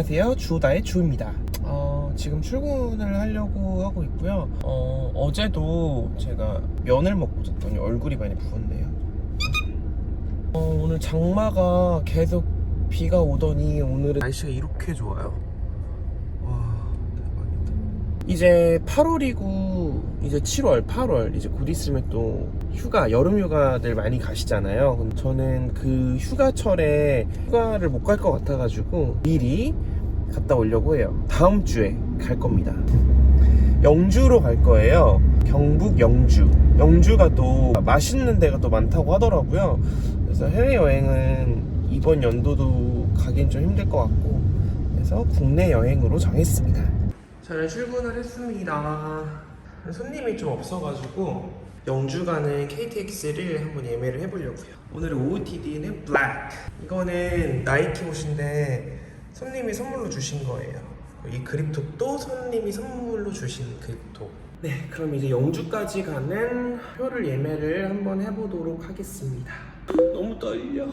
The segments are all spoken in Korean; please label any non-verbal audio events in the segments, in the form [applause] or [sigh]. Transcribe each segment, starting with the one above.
안녕하세요. 주호다의 주입니다. 어, 지금 출근을 하려고 하고 있고요. 어, 어제도 제가 면을 먹고 잤더니 얼굴이 많이 부었네요. 어, 오늘 장마가 계속 비가 오더니 오늘은 날씨가 이렇게 좋아요. 이제 8월이고 이제 7월, 8월 이제 곧 있으면 또 휴가, 여름 휴가들 많이 가시잖아요. 저는 그 휴가철에 휴가를 못 갈 것 같아가지고 미리 갔다 오려고 해요. 다음 주에 갈 겁니다. 영주로 갈 거예요. 경북 영주. 영주가 또 맛있는 데가 또 많다고 하더라고요. 그래서 해외 여행은 이번 연도도 가긴 좀 힘들 것 같고 그래서 국내 여행으로 정했습니다. 저는 출근을 했습니다. 손님이 좀 없어가지고 영주 가는 KTX를 한번 예매를 해보려고요. 오늘의 OOTD는 블랙. 이거는 나이키 옷인데 손님이 선물로 주신 거예요. 이 그립톡도 손님이 선물로 주신 그립톡. 네, 그럼 이제 영주까지 가는 표를 예매를 한번 해보도록 하겠습니다. 너무 떨려.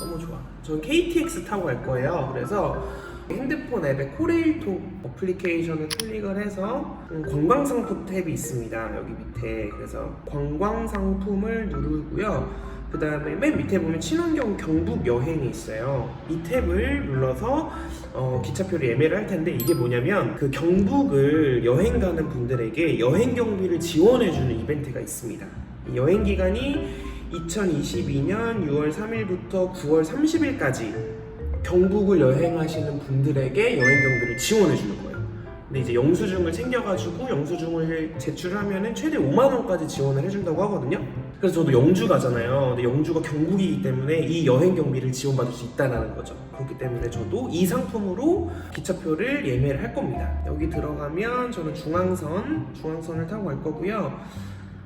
너무 좋아. 전 KTX 타고 갈 거예요. 그래서 핸드폰 앱에 코레일톡 어플리케이션을 클릭을 해서 음, 관광상품 탭이 있습니다. 여기 밑에 그래서 관광상품을 누르고요. 그 다음에 맨 밑에 보면 친환경 경북 여행이 있어요. 이 탭을 눌러서 어, 기차표를 예매를 할 텐데 이게 뭐냐면 그 경북을 여행 가는 분들에게 여행 경비를 지원해주는 이벤트가 있습니다. 이 여행 기간이 2022년 6월 3일부터 9월 30일까지 경북을 여행하시는 분들에게 여행 경비를 지원해 주는 거예요. 근데 이제 영수증을 챙겨가지고 영수증을 제출하면은 최대 5만 원까지 지원을 해준다고 하거든요. 그래서 저도 영주 가잖아요. 근데 영주가 경북이기 때문에 이 여행 경비를 지원받을 수 있다는 거죠. 그렇기 때문에 저도 이 상품으로 기차표를 예매를 할 겁니다. 여기 들어가면 저는 중앙선, 중앙선을 타고 갈 거고요.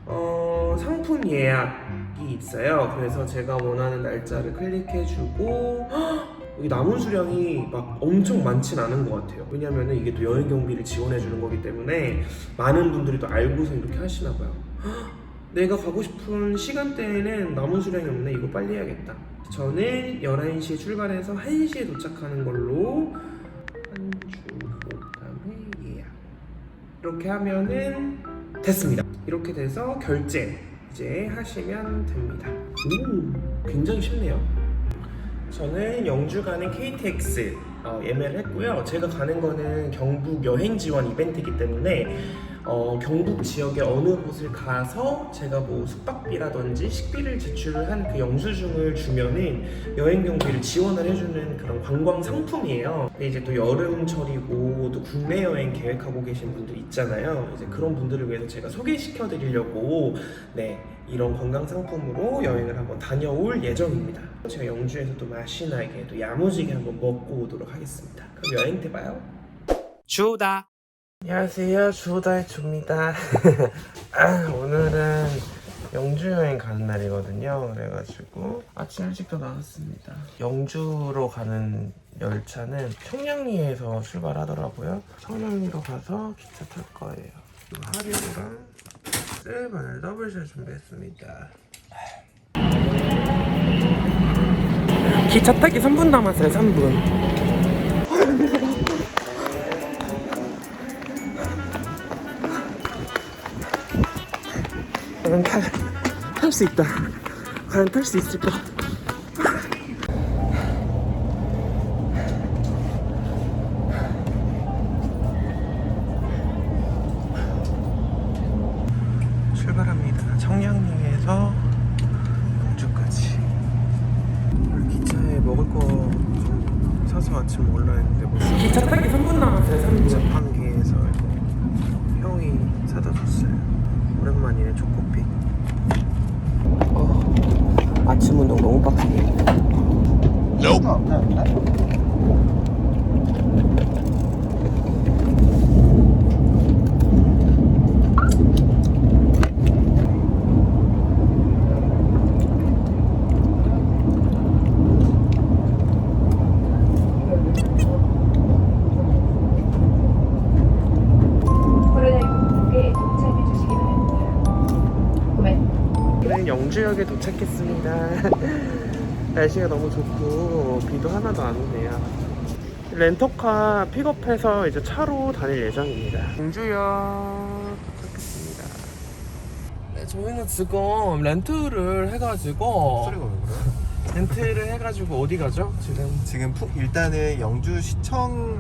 어, 상품 예약이 있어요. 그래서 제가 원하는 날짜를 클릭해주고 여기 남은 수량이 막 엄청 많진 않은 것 같아요. 왜냐면은 이게 또 여행 경비를 지원해 주는 거기 때문에 많은 분들이 또 알고서 이렇게 하시나 봐요. 내가 가고 싶은 시간대에는 남은 수량이 없네. 이거 빨리 해야겠다. 저는 11시에 출발해서 1시에 도착하는 걸로 한 주 그 다음에 예약. 이렇게 하면은 됐습니다. 이렇게 돼서 결제 이제 하시면 됩니다. 오, 굉장히 쉽네요. 저는 영주 가는 KTX 어, 예매를 했고요. 제가 가는 거는 경북 여행 지원 이벤트이기 때문에 어, 경북 지역의 어느 곳을 가서 제가 뭐 숙박비라든지 식비를 지출을 한 그 영수증을 주면은 여행 경비를 지원을 해주는 그런 관광 상품이에요. 근데 이제 또 여름철이고 또 국내 여행 계획하고 계신 분들 있잖아요. 이제 그런 분들을 위해서 제가 소개시켜 드리려고 네 이런 관광 상품으로 여행을 한번 다녀올 예정입니다. 제가 영주에서 또 맛이 나게 또 야무지게 한번 먹고 오도록 하겠습니다. 그럼 여행 때 봐요. 주다. 안녕하세요, 주다의 주입니다. [laughs] 아, 오늘은 영주 여행 가는 날이거든요. 그래가지고 아침 일찍도 나왔습니다. 영주로 가는 열차는 청량리에서 출발하더라고요. 청량리로 가서 기차 탈 거예요. 하류랑 셀바늘 더블샷 준비했습니다. 기차 타기 3분 남았어요, 3분. 과연 탈 수 있다. 과연 탈 수 있을까? 날씨가 너무 좋고 비도 하나도 안 오네요. 렌터카 픽업해서 이제 차로 다닐 예정입니다. 공주역 도착했습니다. 네, 저희는 지금 렌트를 해가지고 소리가 왜 그래? [laughs] 렌트를 해가지고 어디 가죠? 지금 지금 푸, 일단은 영주 시청인데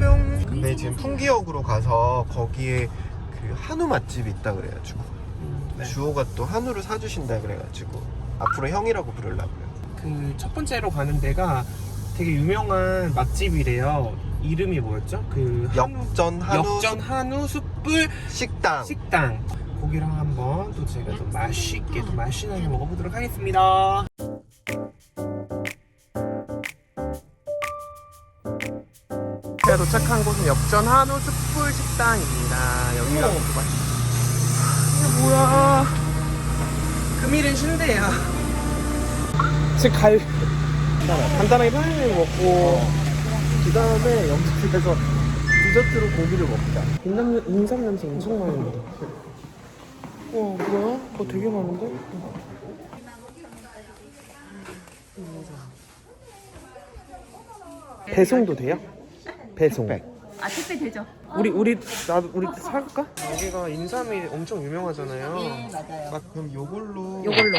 뿅 근데 지금 풍기역으로 가서 거기에 그 한우 맛집이 있다 그래가지고 네. 주호가 또 한우를 사주신다 그래가지고 앞으로 형이라고 부르려고요 그 첫 번째로 가는 데가 되게 유명한 맛집이래요. 이름이 뭐였죠? 그 한우 역전 한우 역전 한우 숯불 식당 식당 거기랑 한번 또 제가 좀 맛있게 또 맛있게 먹어보도록 하겠습니다. 제가 도착한 곳은 역전 한우 숯불 식당입니다. 여기가 또 맛있. 이게 뭐야? 금일은 쉰대야. 지금 갈 간단하게 편의점 먹고 그 다음에 영주에서 디저트로 고기를 먹자 인삼, 인삼 냄새 엄청 나는데. 와, 뭐야? 그거 되게 많은데? 배송도 돼요? 배송. 아 택배 되죠? 우리 우리 나 우리 살까? 여기가 인삼이 엄청 유명하잖아요. 네 맞아요. 아 그럼 요걸로 요걸로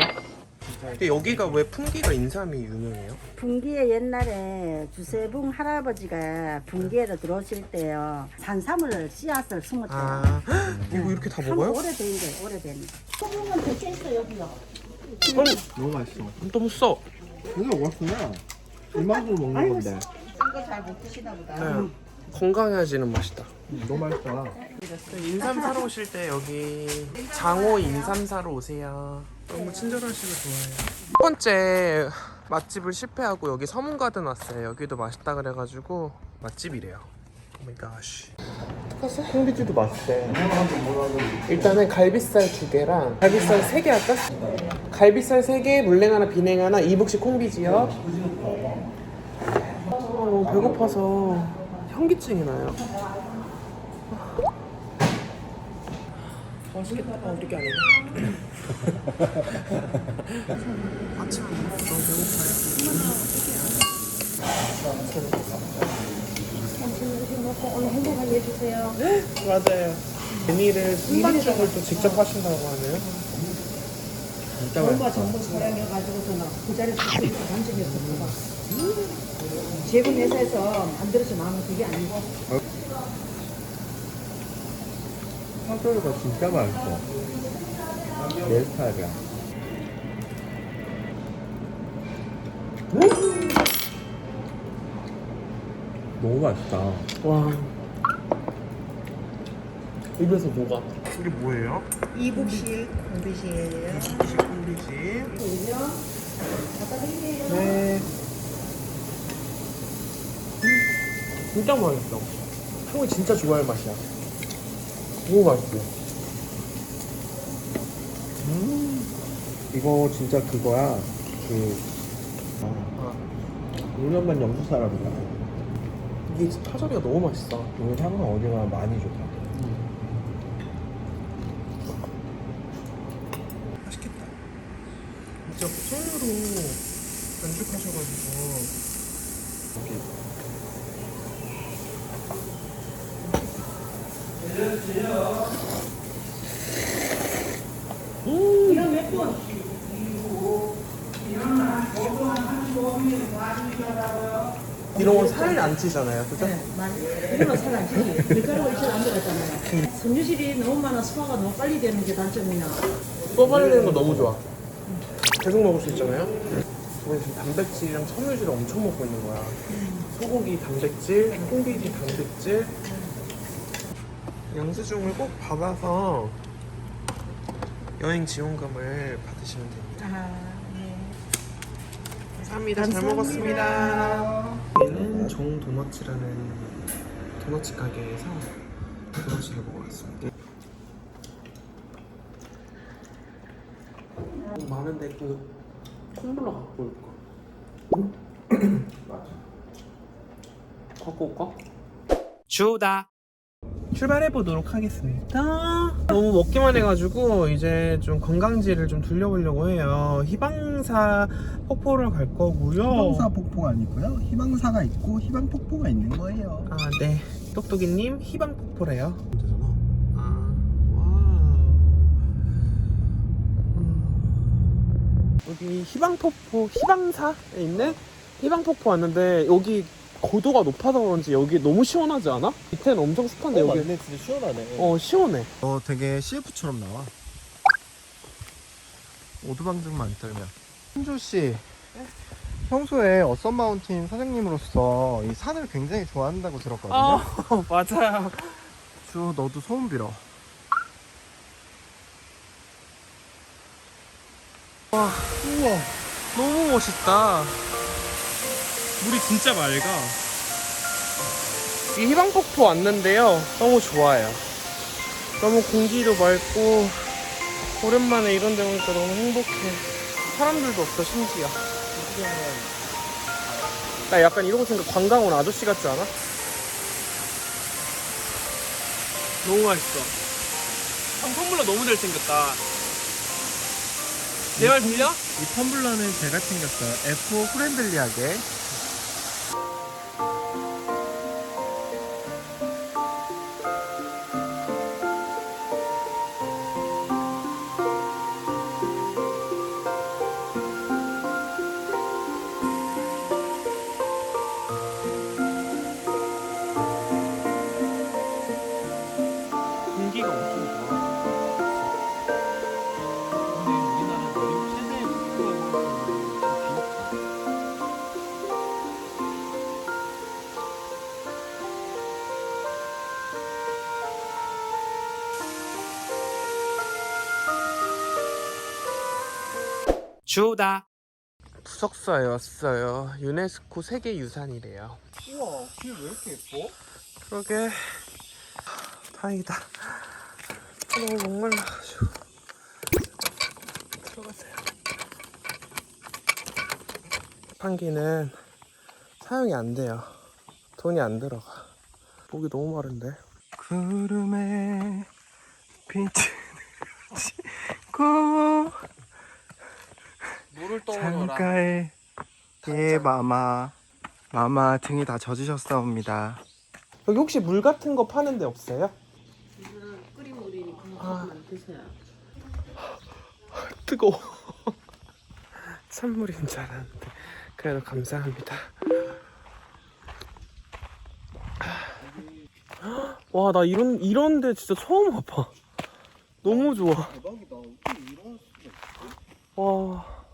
근데 여기가 왜 풍기가 인삼이 유명해요? 분기에 옛날에 주세붕 할아버지가 분기에로 들어오실 때요 산삼을 씨앗을 숨었대요. 아, [gasps] 이거 이렇게 다 먹어요? 오래된 게 오래된. 소금은 대체 있어 여기요. 아니, 너무 맛있어 너무 써. 이거 맛있구나 일만으로 먹는 건데 짠거잘 못 드시나 보다. 네. 건강해지는 맛이다. 너무 맛있다 인삼 사러 오실 때 여기 장호 인삼 사러 오세요. 너무 친절하시고 좋아요. 첫 번째 맛집을 실패하고 여기 서문가든 왔어요. 여기도 맛있다 그래가지고 맛집이래요. 오마이갓. 어떡하지? 콩비지도 맛있대 일단은 갈비살 두 개랑 갈비살 세 개 할까? 갈비살 세 개, 물냉 하나, 비냉 하나, 이북식 콩비지요. 아, 너무 배고파서 현기증이 나요. 맛있겠다. 아, 우리 게 아니네. 아침에 너무 배고파요. 맞아요. 재미를 순반죽을 또 직접 하신다고 하네요. 맛있어 전부 사랑해가지고서는 그 자리에서 간 적이 없었나 봐. 제군 회사에서 만들어서 나오는 그게 아니고. 파도가 진짜 맛있어 내 스타일이야 너무 맛있다. 와. 입에서 녹아. 이게 뭐예요? 이북식 콩비시예요. 이식 콩비지. 네. 음, 진짜 맛있어. 형이 진짜 좋아할 맛이야. 너무 맛있어. 이거 진짜 그거야 그 아, 5년만 영수 사람이다 이게 진짜 파절이가 너무 맛있어. 오늘 향은 어디가 많이 좋다. 진짜 손으로 반죽하셔가지고. 이런 건 살이 안 찌잖아요, 그죠? 이거는 살안 찌지. 밀가루가 이제 안 들어갔잖아요. 섬유질이 너무 많아 소화가 너무 빨리 되는 게 단점이야. 뽑아내는 거 너무 좋아. 계속 먹을 수 있잖아요. 우리 지금 단백질이랑 섬유질을 엄청 먹고 있는 거야. 소고기 단백질, 콩비지 단백질. 영수증을 꼭 받아서 여행 지원금을 받으시면 됩니다. 아, 네. 감사합니다. 잘 먹었습니다. 여기는 정도너츠라는 도너츠 가게에서 도너츠를 먹어봤습니다. 많은데 그 콩물러 갖고 올까? [clears throat] 맞아. 갖고 올까? 주다. 출발해 보도록 하겠습니다. 너무 먹기만 해가지고 이제 좀 관광지를 좀 둘러보려고 해요. 희방사 폭포를 갈 거고요. 희망사 폭포가 아니고요. 희망사가 있고 희망 폭포가 있는 거예요. 아, 네. 똑똑이님 희방 폭포래요. 여기 희방폭포, 희방사에 있는 희방폭포 왔는데 여기 고도가 높아서 그런지 여기 너무 시원하지 않아? 밑에는 엄청 습한데 여기 진짜 시원하네. 어 시원해. 어, 되게 CF처럼 나와. 오두방정만 안 떨면. 신주 씨, 평소에 어썸 마운틴 사장님으로서 이 산을 굉장히 좋아한다고 들었거든요. 아 [laughs] 맞아요. 주 너도 소원 빌어. 우와 너무 멋있다. 물이 진짜 맑아. 이 희방폭포 왔는데요. 너무 좋아요. 너무 공기도 맑고 오랜만에 이런 데 오니까 너무 행복해. 사람들도 없어 심지어. 나 약간 이러고 생각 관광 온 아저씨 같지 않아? 너무 맛있어. 형 텀블러 너무 잘생겼다. 내 말 들려? 이 텀블러는 제가 챙겼어요. 에코 프렌들리하게. 주다. 부석사에 왔어요. 유네스코 세계 유산이래요. 우와, 귀왜 이렇게 예뻐? 그러게 다행이다 너무 목말라가지고 들어가세요 판기는 사용이 안 돼요 돈이 안 들어가 목이 너무 마른데 구름에 빛을 [laughs] 지고 물을 창가에 예 마마 마마 등이 다 젖으셨사옵니다 여기 혹시 물 같은 거 파는 데 없어요? 끓인 물이니까 아. 안 드세요. 뜨거워 [laughs] 찬물인 줄 알았는데 그래도 감사합니다 와 나 이런 이런 데 진짜 처음 와봐 너무 좋아 대박이다 어떻게 이런 수가 있어? 와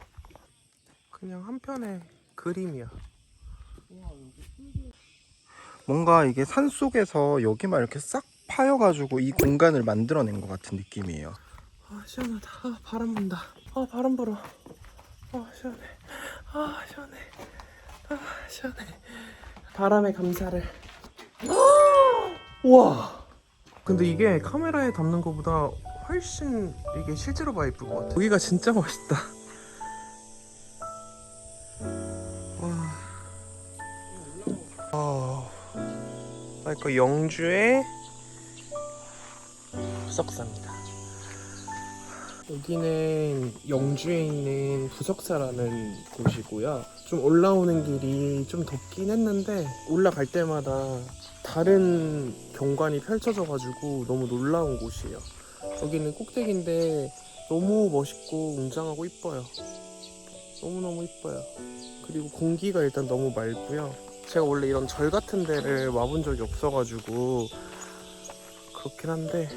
그냥 한 편의 그림이야. 뭔가 이게 산 속에서 여기만 이렇게 싹 파여가지고 이 공간을 만들어낸 것 같은 느낌이에요. 아 시원하다. 아 바람 분다. 아 바람 불어. 아 시원해. 아 시원해. 아 시원해. 바람에 감사를. [gasps] 와! 근데 이게 카메라에 담는 것보다 훨씬 이게 실제로 봐야 예쁠 것 같아. 여기가 진짜 멋있다 아, 그러니까 영주의 부석사입니다 여기는 영주에 있는 부석사라는 곳이고요. 좀 올라오는 길이 좀 덥긴 했는데 올라갈 때마다 다른 경관이 펼쳐져가지고 너무 놀라운 곳이에요. 여기는 꼭대기인데 너무 멋있고 웅장하고 이뻐요. 너무너무 이뻐요. 그리고 공기가 일단 너무 맑고요. 제가 원래 이런 절 같은 데를 와본 적이 없어가지고 그렇긴 한데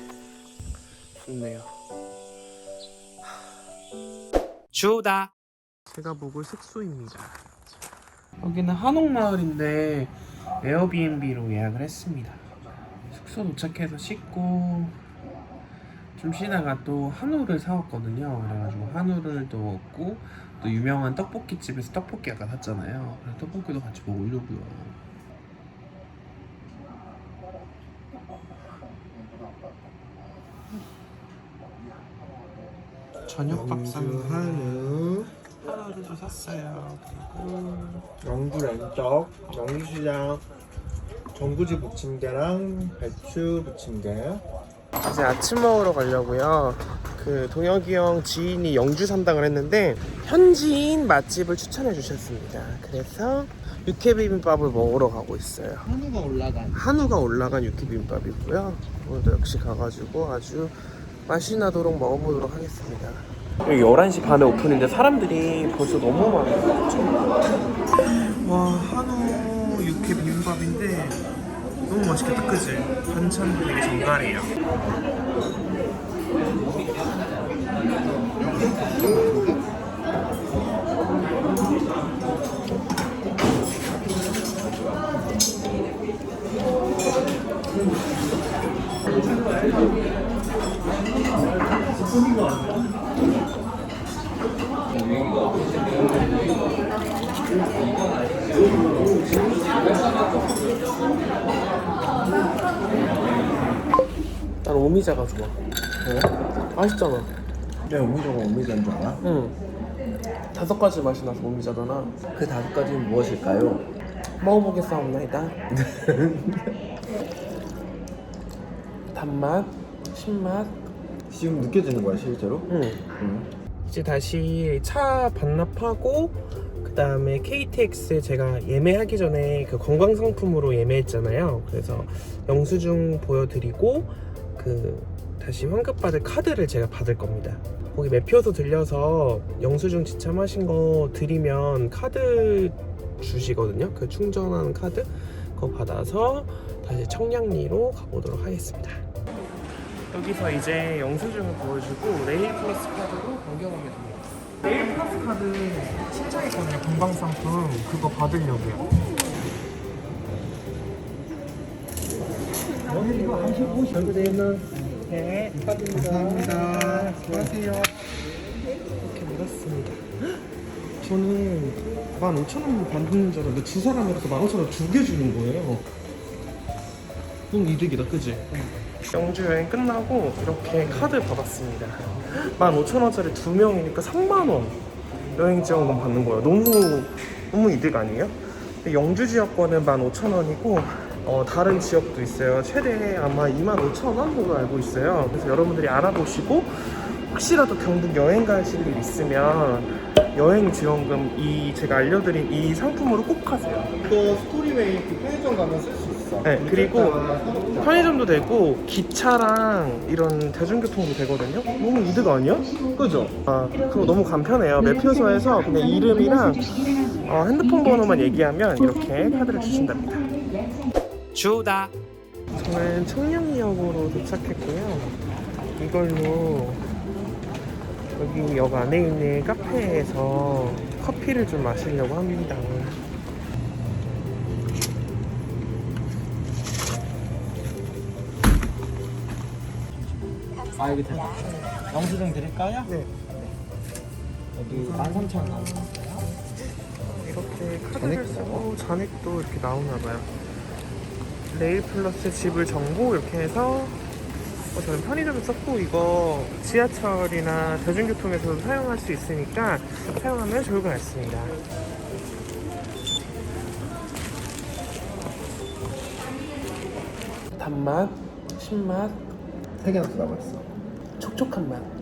좋네요. 주다. 제가 묵을 숙소입니다. 여기는 한옥마을인데 에어비앤비로 예약을 했습니다. 숙소 도착해서 씻고 좀 쉬다가 또 한우를 사왔거든요. 그래가지고 한우를 또 먹고 또 유명한 떡볶이 집에서 떡볶이 아까 샀잖아요. 그래서 떡볶이도 같이 먹으려고요. 저녁 밥상 한우 하나를 좀 샀어요. 그리고 영주 랜떡 영주시장 전구지 부침개랑 배추 부침개. 이제 아침 먹으러 가려고요. 그 동혁이 형 지인이 영주 산당을 했는데 현지인 맛집을 추천해 주셨습니다. 그래서 육회 비빔밥을 먹으러 가고 있어요. 한우가 올라간. 한우가 올라간 육회 비빔밥이고요. 오늘도 역시 가가지고 아주 맛이 나도록 먹어보도록 하겠습니다. 여기 11시 반에 오픈인데 사람들이 벌써 너무 많아요. 와 한우 육회 비빔밥인데 너무 맛있겠다 그지? 반찬도 되게 정갈이에 좋아. 왜? 맛있잖아. 야, 오미자가 오미자인 줄 알아? 응. 다섯 가지 맛이 나서 오미자잖아. 그 다섯 가지는 무엇일까요? 먹어보겠사옵나이다. [laughs] 단맛, 신맛. 지금 느껴지는 거야, 실제로? 응. 응. 이제 다시 차 반납하고 그 다음에 KTX 제가 예매하기 전에 그 관광 상품으로 예매했잖아요. 그래서 영수증 보여드리고 그 다시 환급받을 카드를 제가 받을 겁니다. 거기 매표소 들려서 영수증 지참하신 거 드리면 카드 주시거든요. 그 충전하는 카드 그거 받아서 다시 청량리로 가보도록 하겠습니다. 여기서 이제 영수증을 보여주고 레일 플러스 카드로 변경하게 됩니다. 레일 플러스 카드 신청했거든요. 건강 상품 그거 받으려고요. 네, 감사합니다. 수고하세요. 이렇게 받았습니다. 저는 15,000원 받는 줄 알았는데 두 사람이라서 15,000원 두 개 주는 거예요. 너무 이득이다, 그지? 영주 여행 끝나고 이렇게 카드 받았습니다. 15,000원짜리 두 명이니까 3만원 여행 지원금 받는 거예요. 너무, 너무 이득 아니에요? 영주 지역권은 15,000원이고 어, 다른 지역도 있어요. 최대 아마 25,000원 으로 알고 있어요. 그래서 여러분들이 알아보시고 혹시라도 경북 여행 가실 일 있으면 여행 지원금 이 제가 알려드린 이 상품으로 꼭 하세요. 이거 스토리웨이 그 편의점 가면 쓸 수 있어. 네, 그리고 편의점도 되고 기차랑 이런 대중교통도 되거든요. 너무 이득 아니야? 그죠? 아 그리고 너무 간편해요. 매표소에서 그냥 이름이랑 어, 핸드폰 번호만 얘기하면 이렇게 카드를 주신답니다. 주다. 저는 청량리역으로 도착했고요. 이걸로 여기 역 안에 있는 카페에서 커피를 좀 마시려고 합니다. 아, 여기 됐다. 영수증 드릴까요? 네. 여기 13,000원. 이렇게 카드를 쓰고 잔액도 이렇게 나오나 봐요. 레일 플러스 집을 정보 이렇게 해서 어, 저는 편의점에 썼고 이거 지하철이나 대중교통에서도 사용할 수 있으니까 사용하면 좋을 것 같습니다. 단맛, 신맛, 세 개나 남았어. 촉촉한 맛.